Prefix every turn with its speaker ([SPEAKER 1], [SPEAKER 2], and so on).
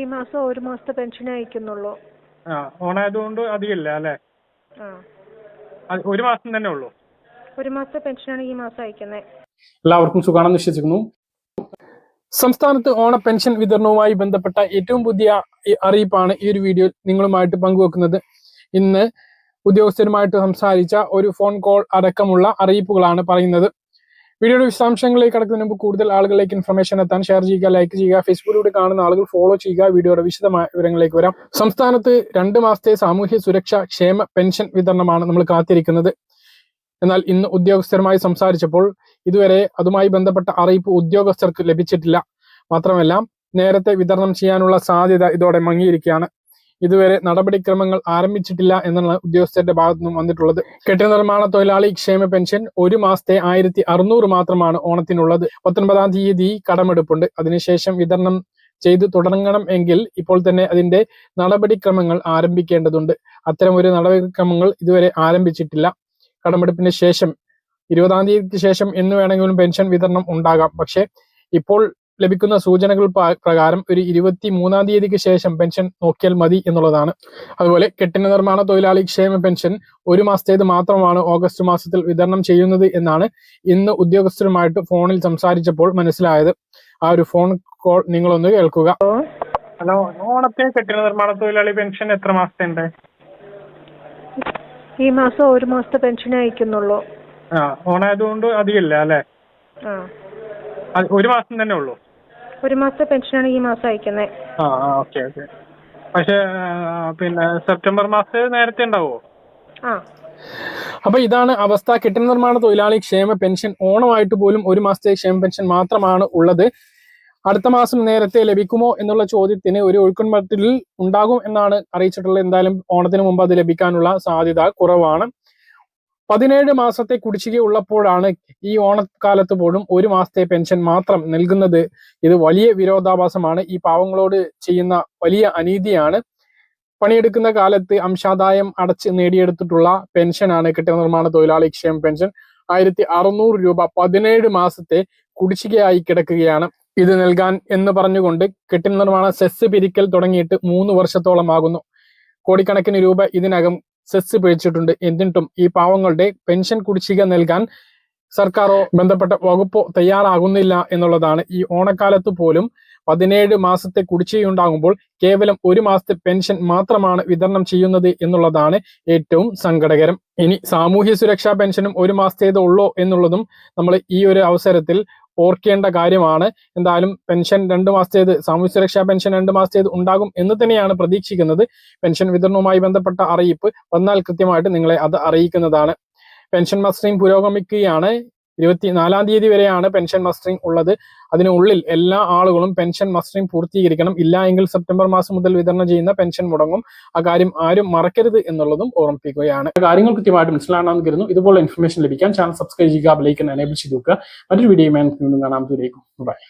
[SPEAKER 1] ഈ മാസം ഒരു മാസത്തെ പെൻഷൻ അയക്കുന്നുള്ളൂ.
[SPEAKER 2] ആ ഓണായതുകൊണ്ട് അധികമില്ല അല്ലേ? ഒരു മാസം തന്നെ ഉള്ളൂ.
[SPEAKER 1] ഒരു മാസത്തെ പെൻഷനാണ് ഈ മാസം അയക്കുന്നത്
[SPEAKER 3] എല്ലാവർക്കും സുഖാണെന്ന് വിശ്വസിക്കുന്നു. സംസ്ഥാനത്ത് ഓണ പെൻഷൻ വിതരണവുമായി ബന്ധപ്പെട്ട ഏറ്റവും പുതിയ അറിയിപ്പാണ് ഈ ഒരു വീഡിയോ നിങ്ങളുമായിട്ട് പങ്കുവെക്കുന്നത്. ഇന്ന് ഉദ്യോഗസ്ഥരുമായിട്ട് സംസാരിച്ച ഒരു ഫോൺ കോൾ അടക്കമുള്ള അറിയിപ്പുകളാണ് പറയുന്നത്. വീഡിയോയുടെ വിശദാംശങ്ങളിലേക്ക് കടക്കുന്നതിന് മുമ്പ് കൂടുതൽ ആളുകളിലേക്ക് ഇൻഫർമേഷൻ എത്താൻ ഷെയർ ചെയ്യുക ലൈക്ക് ചെയ്യുക ഫേസ്ബുക്കിലൂടെ കാണുന്ന ആളുകൾ ഫോളോ ചെയ്യുക. വീഡിയോയുടെ വിശദമായ വിവരങ്ങളിലേക്ക് വരാം. സംസ്ഥാനത്ത് രണ്ട് മാസത്തെ സാമൂഹ്യ സുരക്ഷാ ക്ഷേമ പെൻഷൻ വിതരണമാണ് നമ്മൾ കാത്തിരിക്കുന്നത്. എന്നാൽ ഇന്ന് ഉദ്യോഗസ്ഥരുമായി സംസാരിച്ചപ്പോൾ ഇതുവരെ അതുമായി ബന്ധപ്പെട്ട അറിയിപ്പ് ഉദ്യോഗസ്ഥർക്ക് ലഭിച്ചിട്ടില്ല. മാത്രമല്ല നേരത്തെ വിതരണം ചെയ്യാനുള്ള സാധ്യത ഇതോടെ മങ്ങിയിരിക്കുകയാണ്. ഇതുവരെ നടപടിക്രമങ്ങൾ ആരംഭിച്ചിട്ടില്ല എന്നാണ് ഉദ്യോഗസ്ഥരുടെ ഭാഗത്തു നിന്നും വന്നിട്ടുള്ളത്. കെട്ടിട നിർമ്മാണ തൊഴിലാളി ക്ഷേമ പെൻഷൻ ഒരു മാസത്തെ ആയിരത്തി അറുന്നൂറ് മാത്രമാണ് ഓണത്തിനുള്ളത്. പത്തൊൻപതാം തീയതി കടമെടുപ്പുണ്ട്. അതിനുശേഷം വിതരണം ചെയ്തു തുടങ്ങണം എങ്കിൽ ഇപ്പോൾ തന്നെ അതിന്റെ നടപടിക്രമങ്ങൾ ആരംഭിക്കേണ്ടതുണ്ട്. അത്തരം ഒരു നടപടിക്രമങ്ങൾ ഇതുവരെ ആരംഭിച്ചിട്ടില്ല. കടമെടുപ്പിന് ശേഷം ഇരുപതാം തീയതിക്ക് ശേഷം എന്ന് വേണമെങ്കിലും പെൻഷൻ വിതരണം ഉണ്ടാകാം. പക്ഷേ ഇപ്പോൾ ലഭിക്കുന്ന സൂചനകൾ പ്രകാരം ഒരു ഇരുപത്തി മൂന്നാം തീയതിക്ക് ശേഷം പെൻഷൻ നോക്കിയാൽ മതി എന്നുള്ളതാണ്. അതുപോലെ കെട്ടിട നിർമ്മാണ തൊഴിലാളി ക്ഷേമ പെൻഷൻ ഒരു മാസത്തേത് മാത്രമാണ് ഓഗസ്റ്റ് മാസത്തിൽ വിതരണം ചെയ്യുന്നത് എന്നാണ് ഇന്ന് ഉദ്യോഗസ്ഥരുമായിട്ട് ഫോണിൽ സംസാരിച്ചപ്പോൾ മനസ്സിലായത്. ആ ഒരു ഫോൺ കോൾ നിങ്ങളൊന്ന് കേൾക്കുക.
[SPEAKER 2] ഹലോ ഓണത്തെ കെട്ടിട നിർമ്മാണ തൊഴിലാളി പെൻഷൻ എത്ര മാസത്തെ ഉണ്ട്
[SPEAKER 1] ഈ മാസം ഒരു മാസത്തെ പെൻഷൻ അയക്കുന്നുള്ളൂ.
[SPEAKER 2] ആ ഓണായതുകൊണ്ട് അധികമില്ല അല്ലേ?
[SPEAKER 1] ആ.
[SPEAKER 2] ഒരു മാസം തന്നെ ഉള്ളൂ.
[SPEAKER 1] ഒരു മാസത്തെ പെൻഷനാണ് ഈ മാസം അയക്കുന്നത്
[SPEAKER 2] ആ ആ ഓക്കെ ഓക്കെ. പക്ഷെ പിന്നെ സെപ്റ്റംബർ മാസം നേരത്തെ ഉണ്ടാവുമോ
[SPEAKER 1] ആ.
[SPEAKER 3] അപ്പൊ ഇതാണ് അവസ്ഥ കെട്ടിട നിർമ്മാണ തൊഴിലാളി ക്ഷേമ പെൻഷൻ ഓണമായിട്ട് പോലും ഒരു മാസത്തെ ക്ഷേമ പെൻഷൻ മാത്രമാണ് ഉള്ളത്. അടുത്ത മാസം നേരത്തെ ലഭിക്കുമോ എന്നുള്ള ചോദ്യത്തിന് ഒരു ഒഴുക്കൻമട്ടിൽ ഉണ്ടാകും എന്നാണ് അറിയിച്ചിട്ടുള്ളത്. എന്തായാലും ഓണത്തിന് മുമ്പ് അത് ലഭിക്കാനുള്ള സാധ്യത കുറവാണ്. പതിനേഴ് മാസത്തെ കുടിശ്ശിക ഉള്ളപ്പോഴാണ് ഈ ഓണക്കാലത്ത് പോലും ഒരു മാസത്തെ പെൻഷൻ മാത്രം നൽകുന്നത്. ഇത് വലിയ വിരോധാഭാസമാണ്. ഈ പാവങ്ങളോട് ചെയ്യുന്ന വലിയ അനീതിയാണ്. പണിയെടുക്കുന്ന കാലത്ത് അംശാദായം അടച്ച് നേടിയെടുത്തിട്ടുള്ള പെൻഷനാണ് കെട്ടിട നിർമ്മാണ തൊഴിലാളി ക്ഷേമ പെൻഷൻ. ആയിരത്തി അറുന്നൂറ് രൂപ പതിനേഴ് മാസത്തെ കുടിശ്ശികയായി കിടക്കുകയാണ് ഇത് നൽകാൻ എന്ന് പറഞ്ഞുകൊണ്ട് കെട്ടിട നിർമ്മാണ സെസ് പിരിക്കൽ തുടങ്ങിയിട്ട് മൂന്ന് വർഷത്തോളം ആകുന്നു കോടിക്കണക്കിന് രൂപ ഇതിനകം സെസ് പിരിച്ചിട്ടുണ്ട് എന്നിട്ടും ഈ പാവങ്ങളുടെ പെൻഷൻ കുടിശ്ശിക നൽകാൻ സർക്കാരോ ബന്ധപ്പെട്ട വകുപ്പോ തയ്യാറാകുന്നില്ല എന്നുള്ളതാണ്. ഈ ഓണക്കാലത്ത് പോലും പതിനേഴ് മാസത്തെ കുടിശ്ശികയുണ്ടാകുമ്പോൾ കേവലം ഒരു മാസത്തെ പെൻഷൻ മാത്രമാണ് വിതരണം ചെയ്യുന്നത് എന്നുള്ളതാണ് ഏറ്റവും സങ്കടകരം. ഇനി സാമൂഹ്യ സുരക്ഷാ പെൻഷനും ഒരു മാസത്തേത് ഉള്ളോ എന്നുള്ളതും നമ്മൾ ഈ ഒരു അവസരത്തിൽ ഓർക്കേണ്ട കാര്യമാണ്. എന്തായാലും പെൻഷൻ രണ്ട് മാസത്തേത് സാമൂഹ്യ സുരക്ഷാ പെൻഷൻ രണ്ട് മാസത്തേത് ഉണ്ടാകും എന്ന് തന്നെയാണ് പ്രതീക്ഷിക്കുന്നത്. പെൻഷൻ വിതരണവുമായി ബന്ധപ്പെട്ട അറിയിപ്പ് വന്നാൽ കൃത്യമായിട്ട് നിങ്ങളെ അത് അറിയിക്കുന്നതാണ്. പെൻഷൻ മസ്റ്ററിംഗ് പുരോഗമിക്കുകയാണ്. ഇരുപത്തി നാലാം തീയതി വരെയാണ് പെൻഷൻ മസ്റ്ററിംഗ് ഉള്ളത്. അതിനുള്ളിൽ എല്ലാ ആളുകളും പെൻഷൻ മസ്റ്ററിംഗ് പൂർത്തീകരിക്കണം. ഇല്ല എങ്കിൽ സെപ്റ്റംബർ മാസം മുതൽ വിതരണം ചെയ്യുന്ന പെൻഷൻ മുടങ്ങും. ആ കാര്യം ആരും മറക്കരുത് എന്നുള്ളതും ഓർമ്മിപ്പിക്കുകയാണ്. കാര്യങ്ങൾ കൃത്യമായിട്ട് മനസ്സിലാണെന്ന് കരുതുന്നു. ഇതുപോലെ ഇൻഫർമേഷൻ ലഭിക്കാൻ ചാനൽ സബ്സ്ക്രൈബ് ചെയ്യുക ബെലൈക്കൻ എനേബിൾ ചെയ്ത് നോക്കുക മറ്റൊരു വീഡിയോ കാണാം. ദൂരേക്കും ബൈ